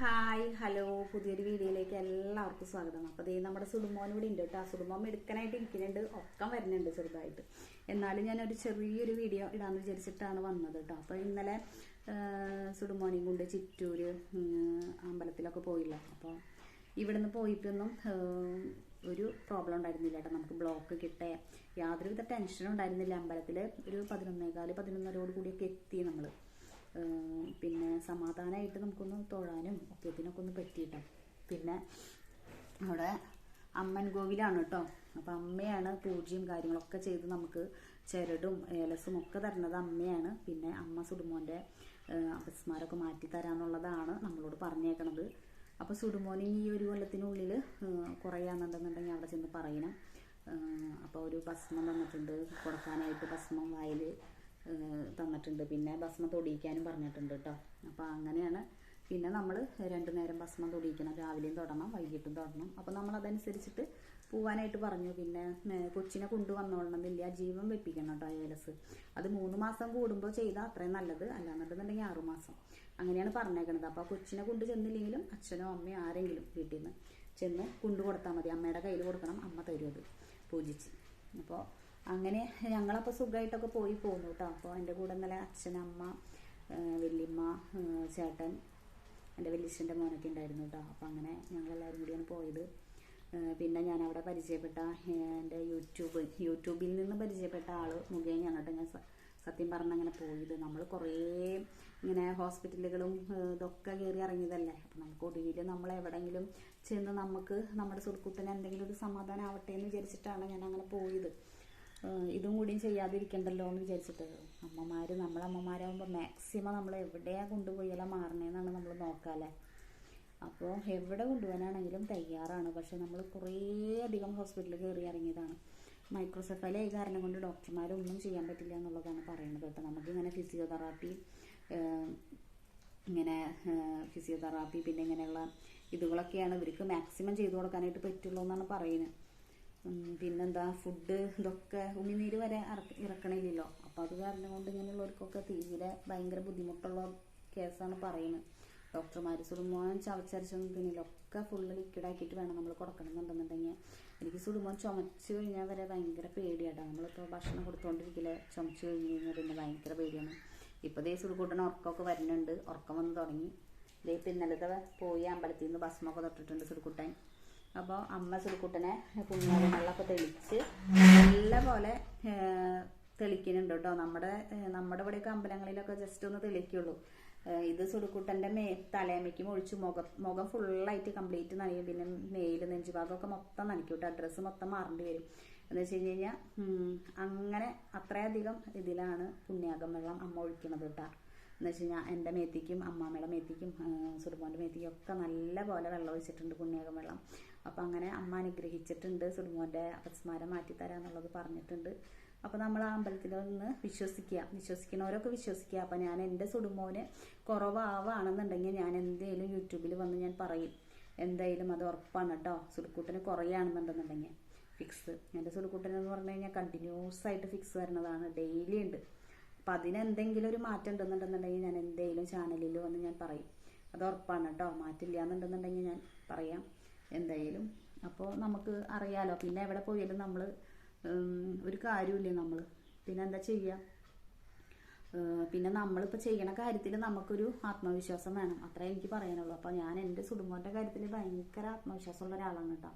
Hi hello പുതിയൊരു വീഡിയോയിലേക്ക് എല്ലാവർക്കും സ്വാഗതം. അപ്പോൾ ദേ നമ്മുടെ സുടുമോൻ ഇവിടെ ഉണ്ട് കേട്ടോ സുടുമോൻ എടുക്കാനായിട്ട് ഇരിക്കുന്നുണ്ട്. ഒക്കം വരുന്നുണ്ട് ചെറുതായിട്ട്. എന്നാലും ഞാനൊരു ചെറിയൊരു വീഡിയോ ഇടാന്ന് വിചാരിച്ചിട്ടാണ് വന്നത് കേട്ടോ അപ്പോൾ ഇന്നലെ സുടുംബോനെയും കൊണ്ട് ചിറ്റൂര് ഉം, അമ്പലത്തിലൊക്കെ പോയില്ല. അപ്പോൾ ഇവിടുന്ന് പോയിട്ടൊന്നും ഒരു പ്രോബ്ലം ഉണ്ടായിരുന്നില്ല കേട്ടോ നമുക്ക് ബ്ലോക്ക് കിട്ടേ. യാതൊരുവിധ ടെൻഷനും ഉണ്ടായിരുന്നില്ല. അമ്പലത്തിൽ ഒരു പതിനൊന്നേകാൽ പതിനൊന്നരയോട് കൂടിയൊക്കെ എത്തി നമ്മൾ പിന്നെ സമാധാനമായിട്ട് നമുക്കൊന്ന് തൊഴാനും ഒക്കെ ഇതിനൊക്കെ ഒന്ന് പറ്റിയിട്ടോ. പിന്നെ നമ്മുടെ അമ്മൻ കോവിലാണ് കേട്ടോ അപ്പം അമ്മയാണ് പൂജയും കാര്യങ്ങളൊക്കെ ചെയ്ത് നമുക്ക് ചരടും ഏലസും ഒക്കെ തരുന്നത് അമ്മയാണ്. പിന്നെ അമ്മ സുടുമോന്റെ അപസ്മാരമൊക്കെ മാറ്റി തരാന്നുള്ളതാണ് നമ്മളോട് പറഞ്ഞേക്കണത്. അപ്പോൾ സുടുമോന് ഈ ഒരു കൊല്ലത്തിനുള്ളിൽ കുറയാന്നുണ്ടെന്നുണ്ടെങ്കിൽ അവിടെ ചെന്ന് പറയണം. അപ്പോൾ ഒരു ഭസ്മം തന്നിട്ടുണ്ട്. കൊടുക്കാനായിട്ട് ഭസ്മം വായിൽ തന്നിട്ടുണ്ട്. പിന്നെ ഭസ്മം തൊടിയിക്കാനും പറഞ്ഞിട്ടുണ്ട് കേട്ടോ അപ്പോൾ അങ്ങനെയാണ്. പിന്നെ നമ്മൾ രണ്ടു നേരം ഭസ്മം തൊടിയിക്കണം. രാവിലെയും തൊടണം വൈകിട്ടും തൊടണം. അപ്പോൾ നമ്മൾ അതനുസരിച്ചിട്ട് പോവാനായിട്ട് പറഞ്ഞു. പിന്നെ കൊച്ചിനെ കൊണ്ടുവന്നോളണമെന്നില്ല ജീവൻ വെപ്പിക്കണം കേട്ടോ ഏലസ്. അത് മൂന്ന് മാസം കൂടുമ്പോൾ ചെയ്താൽ അത്രയും നല്ലത്. അല്ലാന്നുണ്ടെന്നുണ്ടെങ്കിൽ ആറു മാസം. അങ്ങനെയാണ് പറഞ്ഞേക്കണത്. അപ്പോൾ കൊച്ചിനെ കൊണ്ട് ചെന്നില്ലെങ്കിലും അച്ഛനോ അമ്മയോ ആരെങ്കിലും വീട്ടിൽ നിന്ന് ചെന്ന് കൊണ്ടു കൊടുത്താൽ മതി. അമ്മയുടെ കയ്യിൽ കൊടുക്കണം. അമ്മ തരും അത് പൂജിച്ച്. അപ്പോൾ അങ്ങനെ ഞങ്ങളപ്പോൾ സുഖമായിട്ടൊക്കെ പോയി പോന്നു കേട്ടോ അപ്പോൾ എന്റെ കൂടെ ഇന്നലെ അച്ഛൻ അമ്മ വല്യമ്മ ചേട്ടൻ എന്റെ വലിയച്ഛന്റെ മോനൊക്കെ ഉണ്ടായിരുന്നു കേട്ടോ അപ്പോൾ അങ്ങനെ ഞങ്ങളെല്ലാവരും കൂടിയാണ് പോയത്. പിന്നെ ഞാൻ അവിടെ പരിചയപ്പെട്ട എന്റെ യൂട്യൂബ് യൂട്യൂബിൽ നിന്ന് പരിചയപ്പെട്ട ആൾ മുഖേനയാണ് കേട്ടോ ഞാൻ സത്യം പറഞ്ഞ അങ്ങനെ പോയത്. നമ്മൾ കുറേ ഇങ്ങനെ ഹോസ്പിറ്റലുകളും ഇതൊക്കെ കയറി ഇറങ്ങിയതല്ലേ അപ്പം നമുക്ക് ഒടുവിൽ നമ്മൾ എവിടെയെങ്കിലും ചെന്ന് നമുക്ക് നമ്മുടെ സുഹൃത്തുത്തിന് എന്തെങ്കിലും ഒരു സമാധാനം ആവട്ടെ എന്ന് വിചാരിച്ചിട്ടാണ് ഞാൻ അങ്ങനെ പോയത്. ഇതും കൂടി ചെയ്യാതിരിക്കണ്ടല്ലോ എന്ന് വിചാരിച്ചിട്ട് അമ്മമാര് നമ്മളെ അമ്മമാരാകുമ്പോൾ മാക്സിമം നമ്മൾ എവിടെയാണ് കൊണ്ടുപോയാലോ മാറണേന്നാണ് നമ്മൾ നോക്കാല്ലേ? അപ്പോൾ എവിടെ കൊണ്ടുപോകാനാണെങ്കിലും തയ്യാറാണ്. പക്ഷെ നമ്മൾ കുറേ അധികം ഹോസ്പിറ്റലിൽ കയറി ഇറങ്ങിയതാണ്. മൈക്രോസെഫലി ആയ കാരണം കൊണ്ട് ഡോക്ടർമാരൊന്നും ചെയ്യാൻ പറ്റില്ല എന്നുള്ളതാണ് പറയുന്നത് കേട്ടോ. നമുക്കിങ്ങനെ ഫിസിയോതെറാപ്പി ഇങ്ങനെ ഫിസിയോതെറാപ്പി പിന്നെ ഇങ്ങനെയുള്ള ഇതുകളൊക്കെയാണ് ഇവർക്ക് മാക്സിമം ചെയ്തു കൊടുക്കാനായിട്ട് പറ്റുള്ളൂ എന്നാണ് പറയുന്നത്. പിന്നെന്താ ഫുഡ് ഇതൊക്കെ ഉമിനീര് വരെ ഇറക്ക- ഇറക്കണില്ലല്ലോ. അപ്പോൾ അത് കാരണം കൊണ്ട് ഇങ്ങനെയുള്ളവർക്കൊക്കെ തീരെ ഭയങ്കര ബുദ്ധിമുട്ടുള്ള കേസാണ് പറയുന്നത്. ഡോക്ടർമാർ സുടുമോൻ ചവച്ചരച്ചൊന്നും തിന്നില്ല ഒക്കെ ഫുള്ള് ലിക്വിഡാക്കിയിട്ട് വേണം നമ്മൾ കൊടുക്കണമെന്നുണ്ടെന്നുണ്ടെങ്കിൽ. എനിക്ക് സുടുമോൻ ചുമച്ച് കഴിഞ്ഞാൽ വരെ ഭയങ്കര പേടിയാട്ടോ. നമ്മളിപ്പോൾ ഭക്ഷണം കൊടുത്തുകൊണ്ടിരിക്കില്ല ചുമച്ച് കഴിഞ്ഞ് കഴിഞ്ഞാൽ പിന്നെ ഭയങ്കര പേടിയാണ്. ഇപ്പോൾ ദേ സുടുകൂട്ടന് ഉറക്കമൊക്കെ വരുന്നുണ്ട്. ഉറക്കം വന്ന് തുടങ്ങി. ദേ ഇപ്പം ഇന്നലത്തെ പോയി അമ്പലത്തിൽ നിന്ന് ഭസ്മൊക്കെ തൊട്ടിട്ടുണ്ട് സുടുക്കുട്ടൻ അപ്പോൾ അമ്മ സുടുക്കുട്ടനെ പുണ്യാളം വെള്ളമൊക്കെ തെളിച്ച് നല്ല പോലെ തെളിക്കുന്നുണ്ട് കേട്ടോ. നമ്മുടെ നമ്മുടെ ഇവിടെയൊക്കെ അമ്പലങ്ങളിലൊക്കെ ജസ്റ്റ് ഒന്ന് തെളിക്കുള്ളൂ. ഇത് സുടുക്കുട്ടന്റെ മേ തലേമയ്ക്കും ഒഴിച്ച് മുഖം മുഖം ഫുള്ളായിട്ട് കംപ്ലീറ്റ് നനയും. പിന്നെ മേൽ നെഞ്ചുഭാഗമൊക്കെ മൊത്തം നനയ്ക്കും കേട്ടോ. ഡ്രസ്സ് മൊത്തം മാറേണ്ടി വരും. എന്ന് വെച്ച് കഴിഞ്ഞ് കഴിഞ്ഞാൽ അങ്ങനെ അത്രയധികം ഇതിലാണ് പുണ്യാകം വെള്ളം അമ്മ ഒഴിക്കുന്നത് കേട്ടോ. എന്ന് വെച്ച് കഴിഞ്ഞാൽ എന്റെ മേത്തിക്കും അമ്മാമ്മയുടെ മേത്തിക്കും സുടുമോന്റെ മേത്തിക്കും ഒക്കെ നല്ല പോലെ വെള്ളം ഒഴിച്ചിട്ടുണ്ട് പുണ്യാകം വെള്ളം. അപ്പം അങ്ങനെ അമ്മ അനുഗ്രഹിച്ചിട്ടുണ്ട് സുഡുമോന്റെ അപസ്മാരം മാറ്റി തരാന്നുള്ളത് പറഞ്ഞിട്ടുണ്ട്. അപ്പോൾ നമ്മൾ ആ അമ്പലത്തിൽ നിന്ന് വിശ്വസിക്കുക വിശ്വസിക്കുന്നവരൊക്കെ വിശ്വസിക്കുക അപ്പം ഞാൻ എന്റെ സുടുമോന് കുറവാവാണെന്നുണ്ടെങ്കിൽ ഞാൻ എന്തെങ്കിലും യൂട്യൂബിൽ വന്ന് ഞാൻ പറയും. എന്തായാലും അത് ഉറപ്പാണ് കേട്ടോ സുടുക്കൂട്ടിന് കുറയാണെന്നുണ്ടെന്നുണ്ടെങ്കിൽ ഫിക്സ് എന്റെ സുഡുക്കൂട്ടൻ എന്ന് പറഞ്ഞു കഴിഞ്ഞാൽ കണ്ടിന്യൂസ് ആയിട്ട് ഫിക്സ് വരുന്നതാണ്. ഡെയിലി ഉണ്ട്. അപ്പം അതിനെന്തെങ്കിലും ഒരു മാറ്റം ഉണ്ടെന്നുണ്ടെന്നുണ്ടെങ്കിൽ ഞാൻ എന്തെങ്കിലും ചാനലിൽ വന്ന് ഞാൻ പറയും. അത് ഉറപ്പാണ് കേട്ടോ മാറ്റില്ല എന്നുണ്ടെന്നുണ്ടെങ്കിൽ ഞാൻ പറയാം. എന്തായാലും. അപ്പോൾ നമുക്ക് അറിയാലോ പിന്നെ എവിടെ പോയാലും നമ്മൾ ഒരു കാര്യമില്ല നമ്മൾ പിന്നെ എന്താ ചെയ്യുക പിന്നെ നമ്മളിപ്പോൾ ചെയ്യണ കാര്യത്തിൽ നമുക്കൊരു ആത്മവിശ്വാസം വേണം. അത്രേ എനിക്ക് പറയാനുള്ളൂ. അപ്പോൾ ഞാൻ എന്റെ സുടുമ്പോന്റെ കാര്യത്തിൽ ഭയങ്കര ആത്മവിശ്വാസമുള്ള ഒരാളാണ് കേട്ടോ.